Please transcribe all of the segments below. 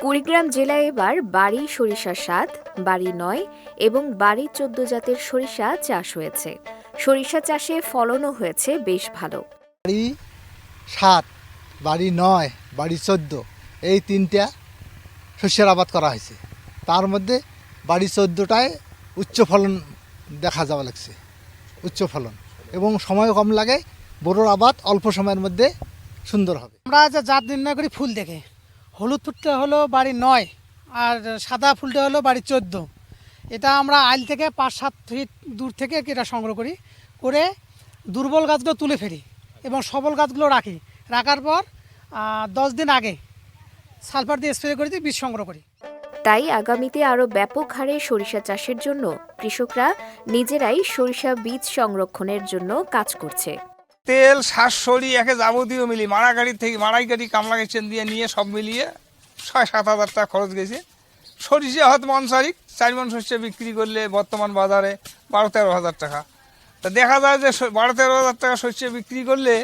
কুড়িগ্রাম জেলায় এবার বাড়ি সরিষা সাত, বাড়ি নয় এবং বাড়ি চোদ্দ জাতের সরিষা চাষ হয়েছে। সরিষা চাষে ফলনও হয়েছে বেশ ভালো। বাড়ি সাত, বাড়ি নয়, বাড়ি চোদ্দ, এই তিনটা শস্যের আবাদ করা হয়েছে। তার মধ্যে বাড়ি চোদ্দোটায় উচ্চ ফলন দেখা যাওয়া লাগছে, উচ্চ ফলন। এবং সময় কম লাগে বড়োর আবাদ অল্প সময়ের মধ্যে সুন্দর হবে। আমরা যে জাত নির্ণয় করি ফুল দেখে। হলুদ ফুলটা হলো বাড়ি নয়, আর সাদা ফুলটা হলো বাড়ি চোদ্দ। এটা আমরা আইল থেকে পাঁচ, সাত ফিট দূর থেকে এটা সংগ্রহ করি। করে দুর্বল গাছগুলো তুলে ফেলি এবং সবল গাছগুলো রাখি। রাখার পর দশ দিন আগে সালফার দিয়ে স্প্রে করে দিয়ে বীজ সংগ্রহ করি। তাই আগামীতে আরও ব্যাপক হারে সরিষা চাষের জন্য কৃষকরা নিজেরাই সরিষা বীজ সংরক্ষণের জন্য কাজ করছে। তেল শ্বাস সরি একে যাবতীয় মিলিয়ে মারা গাড়ি থেকে মারাই গাড়ি কামলা গেছেন দিয়ে নিয়ে সব মিলিয়ে ছয় সাত হাজার টাকা খরচ গেছে। সরিষা হয়তো মনসারিক, চার মন শস্য বিক্রি করলে বর্তমান বাজারে বারো তেরো হাজার টাকা। তা দেখা যায় যে বারো তেরো হাজার টাকা শস্য বিক্রি করলে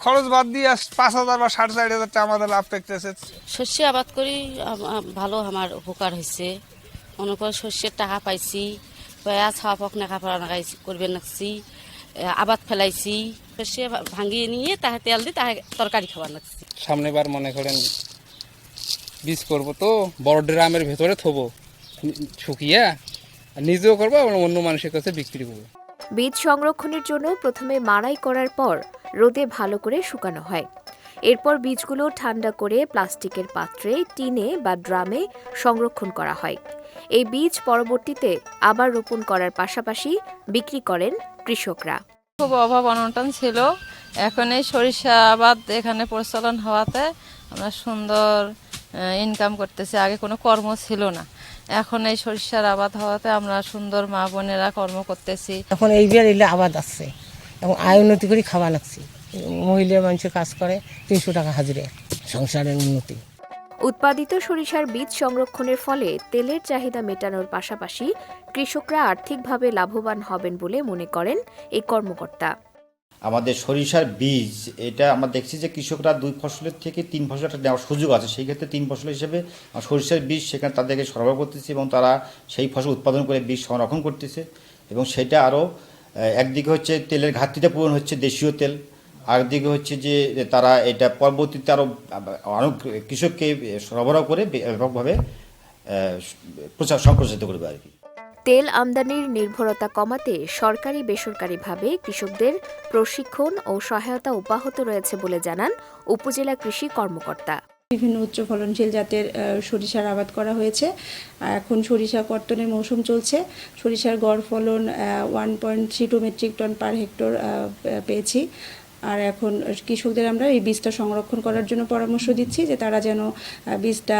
খরচ বাদ দিয়ে পাঁচ হাজার বা সাড়ে চার হাজার টাকা আমাদের লাভ পেতেছে শস্য আবাদ করি ভালো আমার উপকার হয়েছে। মনে শস্যের টাকা পাইছি পয়া ছাওয়া পক নাকা পড়া নাকাইছি করবে নাকছি। আবাদ ফেলাইছি। সে ভাঙিয়ে নিয়ে তাহে তেল দিয়ে তাহে তরকারি খাবার সামনে বার মনে করেন বীজ করব তো বড় ড্রামের ভেতরে থবো শুকিয়া নিজেও করব এবং অন্য মানুষের কাছে বিক্রি করব। বীজ সংরক্ষণের জন্য প্রথমে মাড়াই করার পর রোদে ভালো করে শুকানো হয়। এরপর বীজগুলো ঠান্ডা করে প্লাস্টিকের পাত্রে টিনে বা ড্রামে সংরক্ষণ করা হয়। এই বীজ পরবর্তীতে আবার রোপণ করার পাশাপাশি বিক্রি করেন কৃষকরা। খুব অভাব অনটন ছিল। এখন এই সরিষা আবাদ এখানে প্রচলন হওয়াতে আমরা সুন্দর ইনকাম করতেছি। আগে কোনো কর্ম ছিল না। এখন এই সরিষার আবাদ হওয়াতে আমরা সুন্দর মা বোনেরা কর্ম করতেছি। এখন এই বিয়ার এলে আবাদ আসছে এবং আয় উন্নতি করে খাওয়া লাগছে। মহিলা মানুষের কাজ করে তিনশো টাকা হাজিরে সংসারের উন্নতি। উৎপাদিত সরিষার বীজ সংরক্ষণের ফলে তেলের চাহিদা মেটানোর পাশাপাশি কৃষকরা আর্থিকভাবে লাভবান হবেন বলে মনে করেন এই কর্মকর্তা। আমাদের সরিষার বীজ এটা আমরা দেখছি যে কৃষকরা দুই ফসলের থেকে তিন ফসল একটা নেওয়ার সুযোগ আছে। সেই ক্ষেত্রে তিন ফসল হিসেবে সরিষার বীজ সেখানে তাদেরকে সরবরাহ করতেছে এবং তারা সেই ফসল উৎপাদন করে বীজ সংরক্ষণ করতেছে। এবং সেটা আরও একদিকে হচ্ছে তেলের ঘাটতিটা পূরণ হচ্ছে দেশীয় তেল আরেকদিকে হচ্ছে যে তারা এটা পরবর্তীতে আরও অনেক কৃষককে সরবরাহ করে ব্যাপকভাবে প্রচার সম্প্রসারিত করবে আর কি। তেল আমদানির নির্ভরতা কমাতে সরকারি বেসরকারিভাবে কৃষকদের প্রশিক্ষণ ও সহায়তা অব্যাহত রয়েছে বলে জানান উপজেলা কৃষি কর্মকর্তা। বিভিন্ন উচ্চ ফলনশীল জাতের সরিষার আবাদ করা হয়েছে। এখন সরিষা কর্তনের মৌসুম চলছে। সরিষার গড় ফলন one point three two metric ton per hectare পেয়েছি। আর এখন কৃষকদের আমরা এই বীজটা সংরক্ষণ করার জন্য পরামর্শ দিচ্ছি যে তারা যেন বীজটা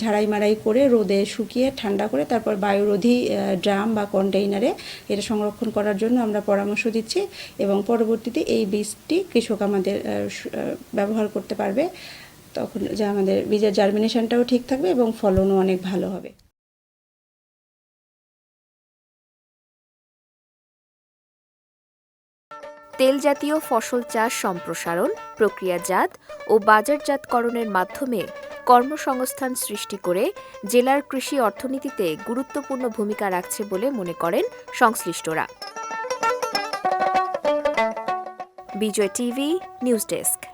ঝাড়াই মাড়াই করে রোদে শুকিয়ে ঠান্ডা করে তারপর বায়ুরোধী ড্রাম বা কন্টেইনারে এটা সংরক্ষণ করার জন্য আমরা পরামর্শ দিচ্ছি এবং পরবর্তীতে এই বীজটি কৃষক আমাদের ব্যবহার করতে পারবে। তখন যে আমাদের বীজের জার্মিনেশনটাও ঠিক থাকবে এবং ফলনও অনেক ভালো হবে। তেল জাতীয় ফসল চাষ সম্প্রসারণ, প্রক্রিয়াজাত ও বাজারজাতকরণের মাধ্যমে কর্মসংস্থান সৃষ্টি করে জেলার কৃষি অর্থনীতিতে গুরুত্বপূর্ণ ভূমিকা রাখছে বলে মনে করেন সংশ্লিষ্টরা। Bijoy TV, news desk.